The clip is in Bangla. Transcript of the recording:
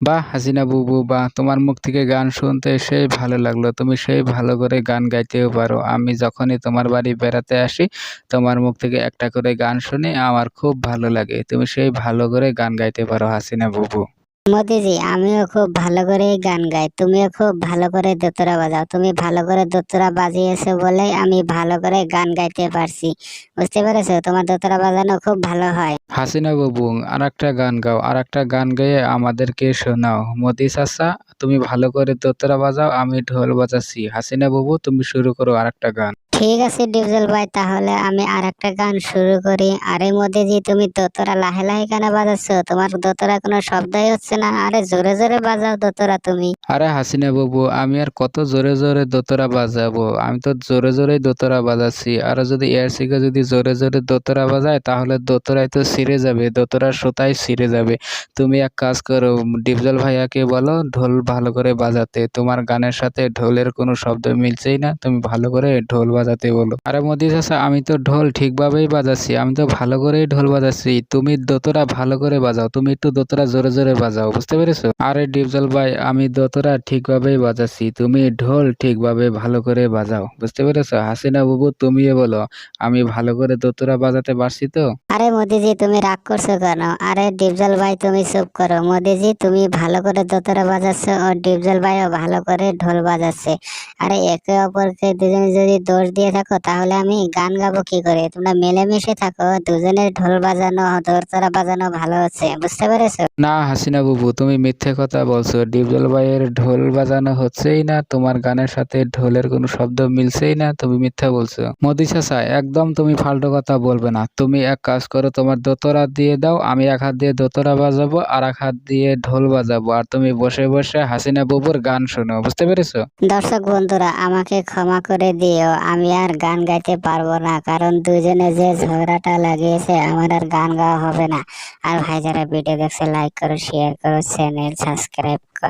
বাহ হাসিনা বুবু বা তোমার মুখ থেকে গান শুনতে সেই ভালো লাগল। তুমি সেই ভালো করে গান গাইতেও পারো। আমি যখনই তোমার বাড়ি বেড়াতে আসি, তোমার মুখ থেকে একটা করে গান শুনি আমার খুব ভালো লাগে। তুমি সেই ভালো করে গান গাইতে পারো হাসিনা বুবু। মোদিজি, আমিও খুব ভালো করে গান গাই। তুমিও খুব ভালো করে দোতরা বাজাও। তুমি ভালো করে দোতরা বাজিয়েছো বলে আমি ভালো করে গান গাইতে পারছি। বুঝতে পেরেছ? তোমার দোতরা বাজানো খুব ভালো হয়। হাসিনা বাবু আর একটা গান গাও। আর একটা গান গেয়ে আমাদেরকে শোনাও। মোদি চাচা, তুমি ভালো করে দোতরা বাজাও, আমি ঢোল বাজাচ্ছি। হাসিনা বাবু, তুমি শুরু করো আর একটা গান। ঠিক আছে, ডিপজল ভাই, তাহলে আমি আর একটা গান শুরু করি। আরে মোদিজি, তুমি দোতরা লাহে লাহে কেন বাজাচ্ছ। তোমার দোতরা কোনো শব্দই হচ্ছে না। আরে জোরে জোরে বাজাও দোতরা তুমি। আরে হাসিনা বাবু, আমি আর কত জোরে জোরে দোতরা বাজাবো? আমি তো জোরে জোরে দোতরা বাজাচ্ছি। আর যদি এর থেকে যদি জোরে জোরে দোতরা বাজায়, তাহলে দোতরাই তো ছিঁড়ে যাবে। দোতরার সুতায় ছিঁড়ে যাবে। তুমি এক কাজ করো, ডিপজল ভাইয়াকে বলো, ঢোল ভালো করে বাজাতে। তোমার গানের সাথে ঢোলের কোনো শব্দ মিলছেই না। তুমি ভালো করে ঢোল বাজাতে বলো। আরে মোদি চাচা, আমি তো ঢোল ঠিকভাবেই বাজাচ্ছি, আমি তো ভালো করেই ঢোল বাজাচ্ছি। তুমি দোতরা ভালো করে বাজাও, তুমি একটু দোতরা জোরে জোরে বাজাও, বুঝতে পেরেছ? আরে ডিপজল ভাই, আমি দোতরা ঠিকভাবেই বাজাচ্ছি, তুমি ঢোল ঠিকভাবে ভালো করে বাজাও, বুঝতে পেরেছ? হাসিনা বাবু তুমিও বলো, আমি ভালো করে দোতরা বাজাতে পারছি তো? আরে মোদিজি, তুমি রাগ করছ কেন? আরে ডিপজল ভাই, তুমি চুপ করো। মোদিজি, তুমি ভালো করে দোতরা বাজাচ্ছ, ও ডিপজল ভাইও ভালো করে ঢোল বাজাচ্ছে। আরে একে অপরকে দুজনে যদি দোষ দিয়ে থাকো তাহলে আমি গান গাবো কি করে? তোমরা মিলেমিশে থাকো দুজনের ঢোল বাজানো দোতরা বাজানো ভালো হচ্ছে বুঝতে পেরেছ? না হাসিনা বাবু তুমি মিথ্যে কথা বলছো। ডিপজল ভাইয়ের ঢোল বাজানো হচ্ছেই না তোমার গানের সাথে ঢোলের কোনো শব্দ মিলছেই না তুমি মিথ্যা বলছো। মোদি চাচা একদম তুমি ফালতু কথা বলবে না। তুমি এক কাজ করো তোমার দোতরা দিয়ে দাও আমি এক হাত দিয়ে দোতরা বাজাবো আর এক হাত দিয়ে ঢোল বাজাবো আর তুমি বসে বসে হাসিনা বাবুর গান শোনো বুঝতে পেরেছ? দর্শক বন্ধুরা আমাকে ক্ষমা করে দিও আমি আর গান গাইতে পারব না, কারণ দুজনে যে ঝগড়াটা লাগিয়েছে আমার আর গান গাওয়া হবে না। আর ভাই যারা ভিডিও দেখছে লাইক করো শেয়ার করো চ্যানেল সাবস্ক্রাইব করো।